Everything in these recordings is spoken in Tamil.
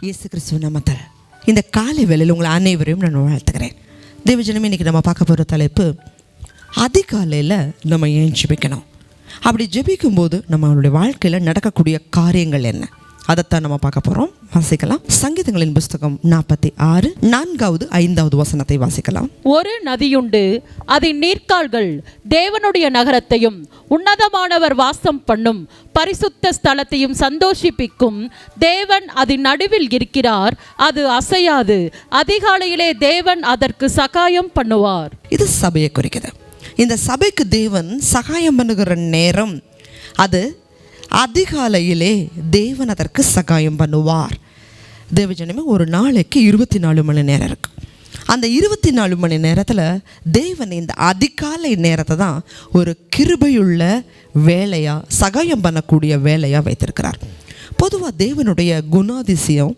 இயேசு கிறிஸ்துவ நாமத்தில். இந்த காலை வேளையில் உங்களை அனைவரையும் நான் வாழ்த்துக்கிறேன் தேவஜனமே இன்னைக்கு நம்ம பார்க்க போகிற தலைப்பு அதிகாலையில் நம்ம ஏன் ஜெபிக்கணும்? அப்படி ஜெபிக்கும்போது நம்மளுடைய வாழ்க்கையில் நடக்கக்கூடிய காரியங்கள் என்ன? அதைத்தான் நம்ம பார்க்க போகிறோம் வாசிக்கலாம். சங்கீதங்களின் புஸ்தகம் நாற்பத்தி ஆறு நான்காவது ஐந்தாவது வசனத்தை வாசிக்கலாம். ஒரு நதியுண்டு அதன் நீர்க்கால்கள் தேவனுடைய நகரத்தையும் உன்னதமானவர் வாசம் பண்ணும் பரிசுத்த ஸ்தலத்தையும் சந்தோஷிப்பிக்கும். தேவன் அதன் நடுவில் இருக்கிறார் அது அசையாது அதிகாலையிலே தேவன் அதற்கு சகாயம் பண்ணுவார். இது சபையை குறிக்குது. இந்த சபைக்கு தேவன் சகாயம் பண்ணுகிற நேரம் அது அதிகாலையிலே தேவன் அதற்கு சகாயம் பண்ணுவார். தேவஜனமே ஒரு நாளைக்கு இருபத்தி நாலு மணி நேரம் இருக்கு. அந்த இருபத்தி நாலு மணி நேரத்தில் தேவன் இந்த அதிகாலை நேரத்தை தான் ஒரு கிருபையுள்ள வேலையாக சகாயம் பண்ணக்கூடிய வேலையாக வைத்திருக்கிறார். பொதுவாக தேவனுடைய குணாதிசயம்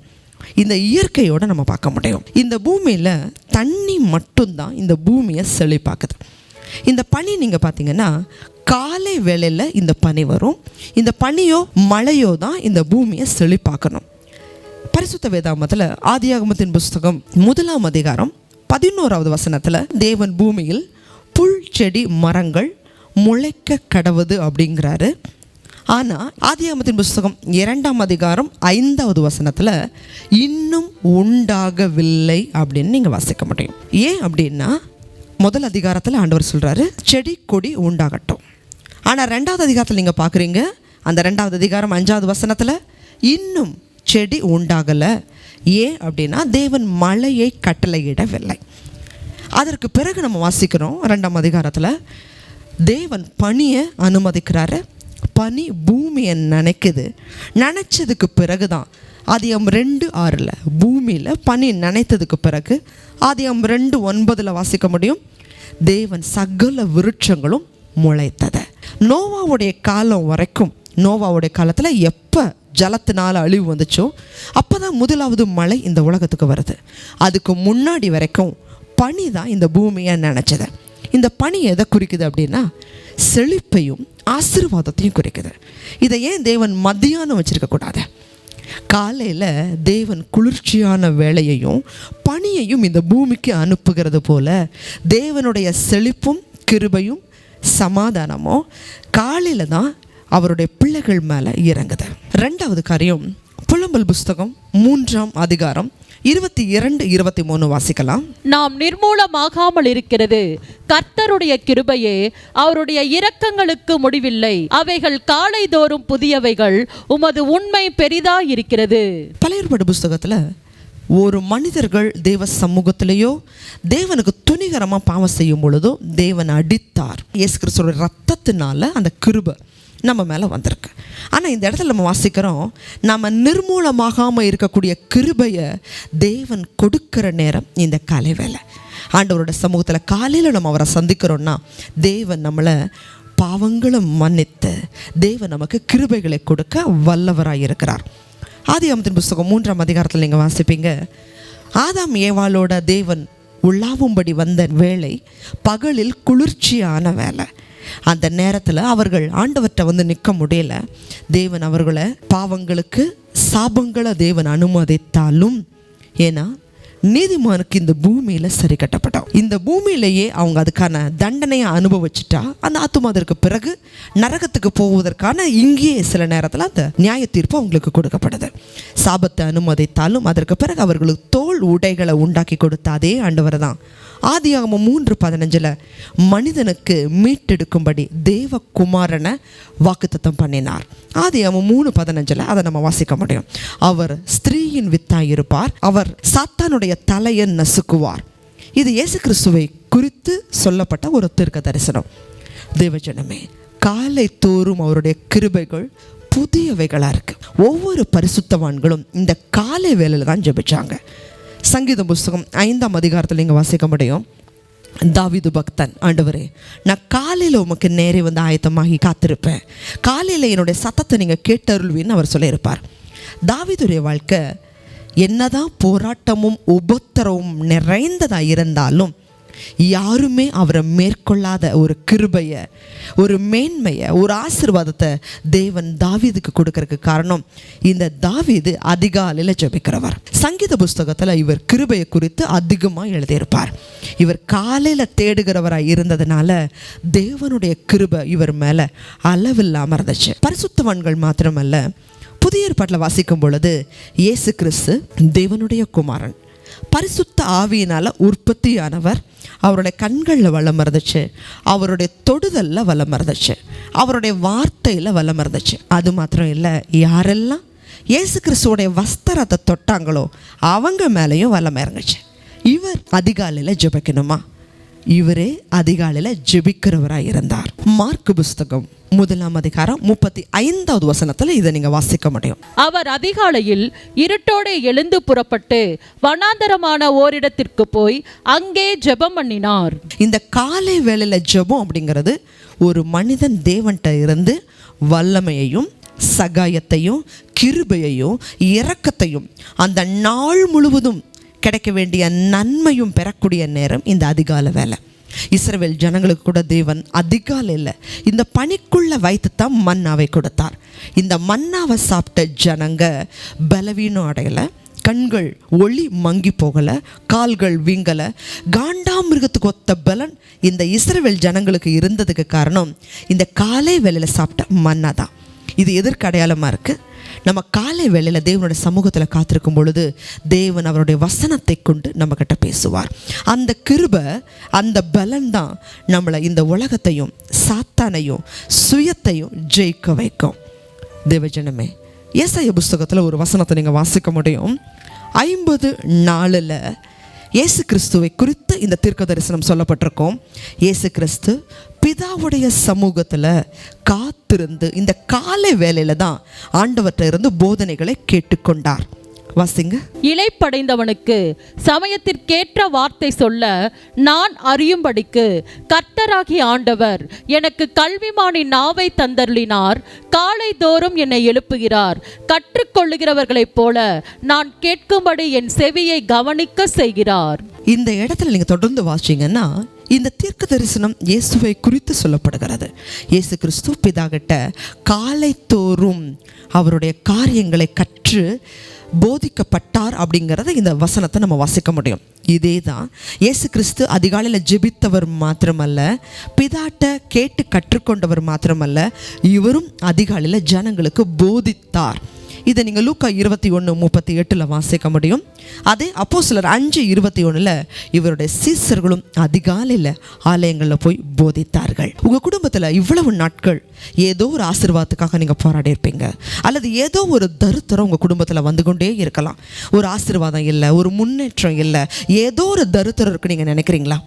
இந்த இயற்கையோட நம்ம பார்க்க முடியும். இந்த பூமியில் தண்ணி மட்டும்தான் இந்த பூமியை செழிப்பாக்குது. இந்த பனி நீங்கள் பார்த்தீங்கன்னா காலை வேளையில் இந்த பனி வரும். இந்த பனியோ மழையோ தான் இந்த பூமியை செழிப்பாக்கணும். பரிசுத்த வேதாமத்தில் ஆதியாகமத்தின் புஸ்தகம் முதலாம் அதிகாரம் பதினோராவது வசனத்தில் தேவன் பூமியில் புல் செடி மரங்கள் முளைக்க கடவுது அப்படிங்கிறாரு. ஆனால் ஆதியாகமத்தின் புஸ்தகம் இரண்டாம் அதிகாரம் ஐந்தாவது வசனத்தில் இன்னும் உண்டாகவில்லை அப்படின்னு நீங்கள் வாசிக்க முடியும். ஏன் அப்படின்னா முதல் அதிகாரத்தில் ஆண்டவர் சொல்கிறாரு செடி கொடி உண்டாகட்டும். ஆனால் ரெண்டாவது அதிகாரத்தில் நீங்கள் பார்க்குறீங்க அந்த ரெண்டாவது அதிகாரம் அஞ்சாவது வசனத்தில் இன்னும் செடி உண்டாகலை. ஏன் அப்படின்னா தேவன் மழையை கட்டளையிடவில்லை. அதற்கு பிறகு நம்ம வாசிக்கிறோம் ரெண்டாம் அதிகாரத்தில் தேவன் பனியை அனுமதிக்கிறாரு பனி பூமியை நினைக்குது. நினச்சதுக்கு பிறகு தான் ஆதியம் ரெண்டு ஆறில் பூமியில் பனி நினைத்ததுக்கு பிறகு. ஆதியம் ரெண்டு ஒன்பதில் வாசிக்க முடியும் தேவன் சகல விருட்சங்களும் முளைத்தது. நோவாவுடைய காலம் வரைக்கும் நோவாவுடைய காலத்தில் எப்போ ஜலத்தினால அழிவு வந்துச்சோ அப்போ தான் முதலாவது மழை இந்த உலகத்துக்கு வருது. அதுக்கு முன்னாடி வரைக்கும் பனி தான் இந்த பூமியை நினச்சது. இந்த பனி எதை குறிக்குது அப்படின்னா செழிப்பையும் ஆசீர்வாதத்தையும் குறிக்குது. இதை ஏன் தேவன் மத்தியானம் வச்சிருக்கக்கூடாது காலையில் தேவன் குளிர்ச்சியான வேலையையும் பனியையும் இந்த பூமிக்கு அனுப்புகிறது போல தேவனுடைய செழிப்பும் கிருபையும் சமாதானமும் காலையில் தான் அவருடைய பிள்ளைகள் மேலே இறங்குது. ரெண்டாவது காரியம் புலம்பல் புஸ்தகம் மூன்றாம் அதிகாரம் இருபத்தி இரண்டு இருபத்தி மூணு வாசிக்கலாம். நாம் நிர்மூலமாகாமல் இருக்கிறது. கர்த்தருடைய கிருபையே அவருடைய இரக்கங்களுக்கு முடிவில்லை. அவைகள் காலைதோறும் புதியவைகள். உமது உண்மை பெரிதாயிருக்கிறது. பழைய ஏற்பாடு புஸ்தகத்தில் ஒரு மனிதர்கள் தேவ சமூகத்திலேயோ தேவனுக்கு துணிகரமாக பாவம் செய்யும் பொழுதோ தேவன் அடித்தார். இயேசு கிறிஸ்துவோட ரத்தத்தினால அந்த கிருபை நம்ம மேலே வந்திருக்கு. ஆனால் இந்த இடத்துல நம்ம வாசிக்கிறோம் நம்ம நிர்மூலமாகாமல் இருக்கக்கூடிய கிருபையை தேவன் கொடுக்கிற நேரம் இந்த கலை வேலை ஆண்டவரோட சமூகத்தில் காலையில் நம்ம அவரை சந்திக்கிறோன்னா தேவன் நம்மளை பாவங்களை மன்னித்து தேவன் நமக்கு கிருபைகளை கொடுக்க வல்லவராக இருக்கிறார் ஆதியாமத்தின் புஸ்தகம் மூன்றாம் அதிகாரத்தில் நீங்கள் வாசிப்பீங்க. ஆதாம் ஏவாளோட தேவன் உள்ளாவும்படி வந்த வேலை பகலில் குளிர்ச்சியான வேலை அந்த நேரத்தில் அவர்கள் ஆண்டவர்கிட்ட வந்து நிற்க முடியல. தேவன் அவர்களை பாவங்களுக்கு சாபங்களை தேவன் அனுமதித்தாலும் ஏன்னா நீதிமானுக்கு இந்த பூமியில் சரி கட்டப்பட்டோம் இந்த பூமியிலேயே அவங்க அதுக்கான தண்டனையை அனுபவிச்சுட்டா அந்த ஆத்துமாதற்கு பிறகு நரகத்துக்கு போவதற்கான இங்கேயே சில நேரத்தில் அந்த நியாய தீர்ப்பு அவங்களுக்கு கொடுக்கப்படுது சாபத்தை அனுமதித்தாலும் அதற்கு பிறகு அவர்களுக்கு தோல் உடைகளை உண்டாக்கி கொடுத்த அதே ஆண்டவர் தான் ஆதியாகமம் மூன்று பதினஞ்சில் மனிதனுக்கு மீட்டெடுக்கும்படி தேவகுமாரனை வாக்குத்தத்தம் பண்ணினார். ஆதியாகமம் மூணு பதினஞ்சில் அதை நம்ம வாசிக்க முடியும். அவர் ஸ்திரீயின் வித்தாய் இருப்பார் அவர் சாத்தானுடைய தலையை நசுக்குவார். இது இயேசு கிறிஸ்துவை குறித்து சொல்லப்பட்ட ஒரு தீர்க்க தரிசனம் தேவஜனமே காலை தோறும் அவருடைய கிருபைகள் புதியவைகளாக இருக்கு. ஒவ்வொரு பரிசுத்தவான்களும் இந்த காலை வேலையில் தான் ஜெபிச்சாங்க. சங்கீத புஸ்தகம் ஐந்தாம் அதிகாரத்தில் நீங்கள் வாசிக்க முடியும் தாவிது பக்தன் ஆண்டவரே நான் காலையில் உமக்கு நேரே வந்து ஆயத்தமாகி காத்திருப்பேன். காலையில் என்னுடைய சத்தத்தை நீங்கள் கேட்டருள்வின்னு அவர் சொல்லியிருப்பார். தாவிதுடைய வாழ்க்கை என்னதான் போராட்டமும் உபத்திரவும் நிறைந்ததாக இருந்தாலும் யாருமே அவரை மேற்கொள்ளாத ஒரு கிருபையை ஒரு மேன்மையை ஒரு ஆசீர்வாதத்தை தேவன் தாவீதுக்கு கொடுக்கறதுக்கு காரணம் இந்த தாவீது அதிகாலையில் ஜெபிக்கிறவர். சங்கீத புஸ்தகத்தில் இவர் கிருபையை குறித்து அதிகமாக எழுதியிருப்பார். இவர் காலையில் தேடுகிறவராக இருந்ததுனால தேவனுடைய கிருபை இவர் மேலே அளவில்லாமல் இருந்துச்சு. பரிசுத்தவான்கள் மாத்திரமல்ல புதிய ஏற்பாட்டில் வாசிக்கும் பொழுது இயேசு கிறிஸ்து தேவனுடைய குமாரன். பரிசுத்த ஆவியினால் உற்பத்தியானவர் அவருடைய கண்களில் வளம் இருந்துச்சு அவருடைய தொடுதலில் வளம் இருந்துச்சு அவருடைய வார்த்தையில் வளம் இருந்துச்சு அது மாத்திரம் இல்லை யாரெல்லாம் இயேசு கிறிஸ்துவோடைய வஸ்திரத்தை தொட்டாங்களோ அவங்க மேலேயும் வளம் இறங்குச்சு. இவர் அதிகாலையில் ஜெபிக்கணுமா? இவரே அதிகாலையில் ஜெபிக்கிறவராக இருந்தார். மார்க் புஸ்தகம் முதலாம் அதிகாரம் முப்பத்தி ஐந்தாவது வசனத்தில் இதை நீங்கள் வாசிக்க முடியும். அவர் அதிகாலையில் இருட்டோடே எழுந்து புறப்பட்டு வனாந்தரமான ஓரிடத்திற்கு போய் அங்கே ஜெபம் பண்ணினார். இந்த காலை வேளையில் ஜெபம் அப்படிங்கிறது ஒரு மனிதன் தேவன்கிட்ட இருந்து வல்லமையையும் சகாயத்தையும் கிருபையையும் இரக்கத்தையும் அந்த நாள் முழுவதும் கிடைக்க வேண்டிய நன்மையும் பெறக்கூடிய நேரம் இந்த அதிகால வேலை. இஸ்ரவேல் ஜனங்களுக்கு கூட தேவன் அதிகாலையில் இந்த பனிக்குள்ளே வைத்து தான் மன்னாவை கொடுத்தார். இந்த மன்னாவை சாப்பிட்ட ஜனங்க பலவீனம் அடையலை. கண்கள் ஒளி மங்கி போகலை. கால்கள் வீங்கலை. காண்டாமிருகத்துக்கு ஒத்த பலன் இந்த இஸ்ரவேல் ஜனங்களுக்கு இருந்ததுக்கு காரணம் இந்த காலை வேலையில் சாப்பிட்ட மன்னா தான் இது எதற்கு அடையாளமாக இருக்குது நம்ம காலை வேளையில் தேவனுடைய சமூகத்தில் காத்திருக்கும் பொழுது தேவன் அவருடைய வசனத்தை கொண்டு நம்மக்கிட்ட பேசுவார். அந்த கிருபை அந்த பலன் தான் நம்மளை இந்த உலகத்தையும் சாத்தானையும் சுயத்தையும் ஜெயிக்க வைக்கும். தேவஜனமே ஏசாய புஸ்தகத்தில் ஒரு வசனத்தை நீங்கள் வாசிக்க முடியும். ஐம்பது நாளில் இயேசு கிறிஸ்துவை குறித்து இந்த தீர்க்க தரிசனம் சொல்லப்பட்டிருக்கோம். இயேசு கிறிஸ்து பிதாவுடைய சமூகத்தில் காத்திருந்து இந்த காலை வேலையில் தான் ஆண்டவர்கிட்ட இருந்து போதனைகளை கேட்டுக்கொண்டார். வாசிங்க. இலைப்படைந்தவனுக்கு சமயத்திற்கேற்ற வார்த்தை சொல்ல நான் அறியும்படிக்கு கர்த்தராகிய ஆண்டவர் எனக்கு கல்விமானின் நாவை தந்தருளினார். காலை தோறும் என்னை எழுப்புகிறார். கற்றுக்கொள்ளுகிறவர்களைப் போல நான் கேட்கும்படி என் செவியை கவனிக்க செய்கிறார். இந்த இடத்துல நீங்கள் தொடர்ந்து வாசிங்கன்னா இந்த தீர்க்க தரிசனம் இயேசுவை குறித்து சொல்லப்படுகிறது. இயேசு கிறிஸ்து பிதாகிட்ட காலை தோறும் அவருடைய காரியங்களை கற்று போதிக்கப்பட்டார் அப்படிங்கிறத இந்த வசனத்தை நம்ம வாசிக்க முடியும். இதே தான் இயேசு கிறிஸ்து அதிகாலையில் ஜெபித்தவர் மாத்திரமல்ல பிதாட்ட கேட்டு கற்றுக்கொண்டவர் மாத்திரமல்ல இவரும் அதிகாலையில் ஜனங்களுக்கு போதித்தார். இதை நீங்கள் லூக்கா இருபத்தி ஒன்று முப்பத்தி எட்டில் வாசிக்க முடியும். அதே அப்போ சிலர் அஞ்சு இருபத்தி ஒன்றில் இவருடைய சீசர்களும் அதிகாலையில் ஆலயங்களில் போய் போதித்தார்கள். உங்கள் குடும்பத்தில் இவ்வளவு நாட்கள் ஏதோ ஒரு ஆசீர்வாதத்துக்காக நீங்கள் போராடி இருப்பீங்க. அல்லது ஏதோ ஒரு தருத்தரம் உங்கள் குடும்பத்தில் வந்து கொண்டே இருக்கலாம். ஒரு ஆசீர்வாதம் இல்லை ஒரு முன்னேற்றம் இல்லை ஏதோ ஒரு தருத்தரம் இருக்குன்னு நீங்கள் நினைக்கிறீங்களா?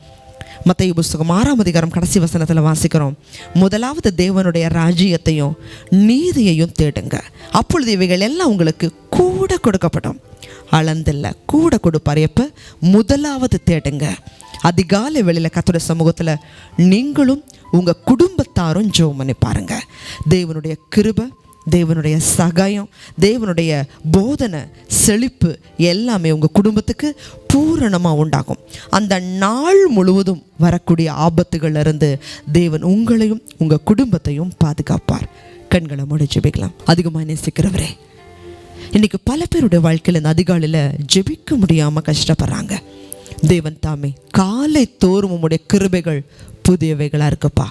மத்திய புஸ்தகம் ஆறாம் அதிகாரம் கடைசி வசனத்தில் வாசிக்கிறோம். முதலாவது தேவனுடைய ராஜ்யத்தையும் நீதியையும் தேடுங்க. அப்பொழுது இவைகள் எல்லாம் உங்களுக்கு கூட கொடுக்கப்படும். அளந்தில்ல கூட கொடுப்பார். எப்போ? முதலாவது தேடுங்க. அதிகாலை வெளியில் கத்துட சமூகத்தில் நீங்களும் உங்கள் குடும்பத்தாரும் ஜோம் பண்ணி பாருங்க. தேவனுடைய கிருபை தேவனுடைய சகாயம் தேவனுடைய போதனை செழிப்பு எல்லாமே உங்கள் குடும்பத்துக்கு பூரணமாக உண்டாகும். அந்த நாள் முழுவதும் வரக்கூடிய ஆபத்துகளிலிருந்து தேவன் உங்களையும் உங்கள் குடும்பத்தையும் பாதுகாப்பார். கண்களை மூடி ஜெபிக்கலாம் அதிகமாக நேசிக்கிறவரே இன்றைக்கி பல பேருடைய வாழ்க்கையில் இந்த அதிகாலையில் ஜெபிக்க முடியாமல் கஷ்டப்படுறாங்க. தேவன் தாமே காலை தோறும் உம்முடைய கிருபைகள் புதியவைகளாக இருக்குப்பா.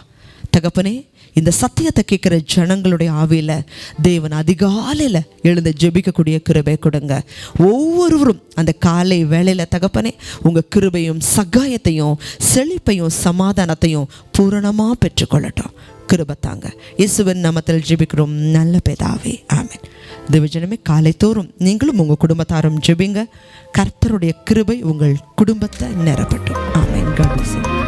தகப்பனே இந்த சத்தியத்தை கேட்குற ஜனங்களுடைய ஆவியில் தேவன் அதிகாலையில் எழுந்து ஜெபிக்கக்கூடிய கிருபை கொடுங்க. ஒவ்வொருவரும் அந்த காலை வேலையில் தகப்பனே உங்கள் கிருபையும் சகாயத்தையும் செழிப்பையும் சமாதானத்தையும் பூரணமாக பெற்றுக்கொள்ளட்டும். கிருபத்தாங்க இயேசுவின் நாமத்தில் ஜெபிக்கிறோம். நல்ல பேதாவே ஆமேன். திவஜனமே காலை தோறும் நீங்களும் உங்கள் குடும்பத்தாரும் ஜெபிங்க. கர்த்தருடைய கிருபை உங்கள் குடும்பத்தை நிரப்பட்டும். ஆமேன். God.